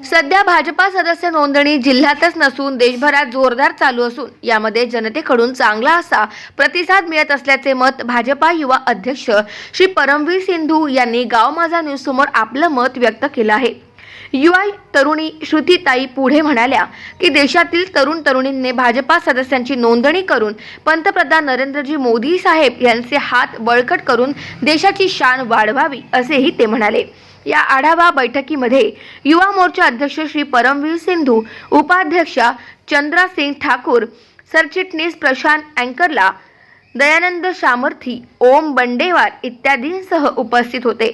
सध्या भाजपा सदस्य नोंदणी जिल्ह्यातच नसून देशभरात जोरदार चालू असून यामध्ये जनतेकडून चांगला असा प्रतिसाद मिळत असल्याचे मत भाजपा युवा अध्यक्ष श्री परमवीर सिंधू यांनी गाव माझा न्यूज समोर आपलं मत व्यक्त केलं आहे. युवा तरुणी श्रुतीताई पुढे म्हणाल्या की देशातील तरुण तरुणींनी भाजपा सदस्यांची नोंदणी करून पंतप्रधान नरेंद्रजी मोदी साहेब यांचे हात बळकट करून देशाची शान वाढवावी असेही ते म्हणाले. या आढावा बैठकीमध्ये युवा मोर्चा अध्यक्ष श्री परमवीर सिंधू उपाध्यक्षा चंद्रा सिंग ठाकूर सरचिटणीस प्रशांत अँकरला दयानंद सामर्थी ओम बंडेवार इत्यादींसह उपस्थित होते.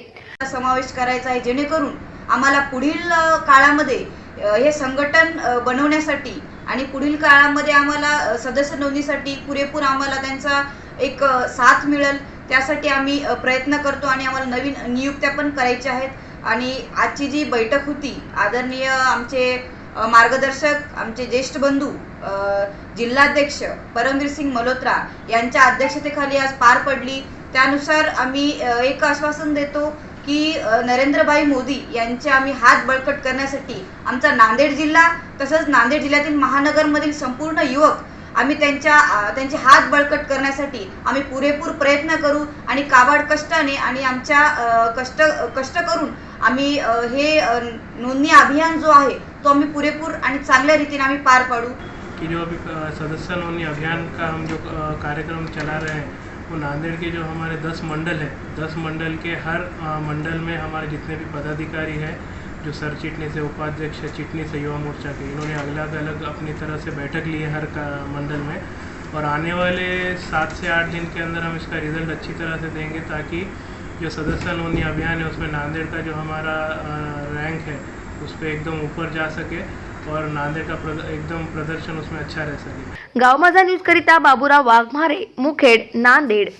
समावेश करायचा आहे जेणेकरून आम्हाला पुढील काळामध्ये हे संघटन बनवण्यासाठी आणि पुढील काळामध्ये आम्हाला सदस्य नोंदणीसाठी पुरेपूर आम्हाला त्यांचा एक साथ मिळेल. त्यासाठी आम्ही प्रयत्न करतो आणि आम्हाला नवीन नियुक्त्या पण करायच्या आहेत. आणि आजची जी बैठक होती आदरणीय आमचे मार्गदर्शक आमचे ज्येष्ठ बंधू जिल्हाध्यक्ष परमवीर सिंग मल्होत्रा यांच्या अध्यक्षतेखाली आज पार पडली. त्यानुसार आम्ही एक आश्वासन देतो की नरेंद्रभाई मोदी यांचे आम्ही हात बळकट करण्यासाठी आमचा नांदेड जिल्हा तसंच नांदेड जिल्ह्यातील महानगरमधील संपूर्ण युवक आम्ही त्यांच्या त्यांचे हात बळकट करण्यासाठी आम्ही पुरेपूर प्रयत्न करू आणि काबाड कष्टाने आणि आमच्या कष्ट कष्ट करून आम्ही हे नोंदणी अभियान जो आहे तो आम्ही पुरेपूर आणि चांगल्या रीतीने आम्ही पार पाडू. कि जो अभी सदस्य नोनी अभियान का हम जो कार्यक्रम चला रहे हैं वो नांदेड़ के जो हमारे दस मंडल है दस मंडल के हर मंडल में हमारे जितने भी पदाधिकारी हैं जो सर चिटनी से उपाध्यक्ष है चिटनी से युवा मोर्चा के इन्होंने अलग अलग अपनी तरह से बैठक ली है हर मंडल में। और आने वाले सात से आठ दिन के अंदर हम इसका रिज़ल्ट अच्छी तरह से देंगे ताकि जो सदस्य नोनी अभियान है उसमें नांदेड़ का जो हमारा रैंक है उस पर एकदम ऊपर जा सके और नांदेड़ का प्रद, एकदम प्रदर्शन उसमें अच्छा रह सके। गाव माझा न्यूज़ करिता बाबूराव वाघमारे मुखेड नांदेड।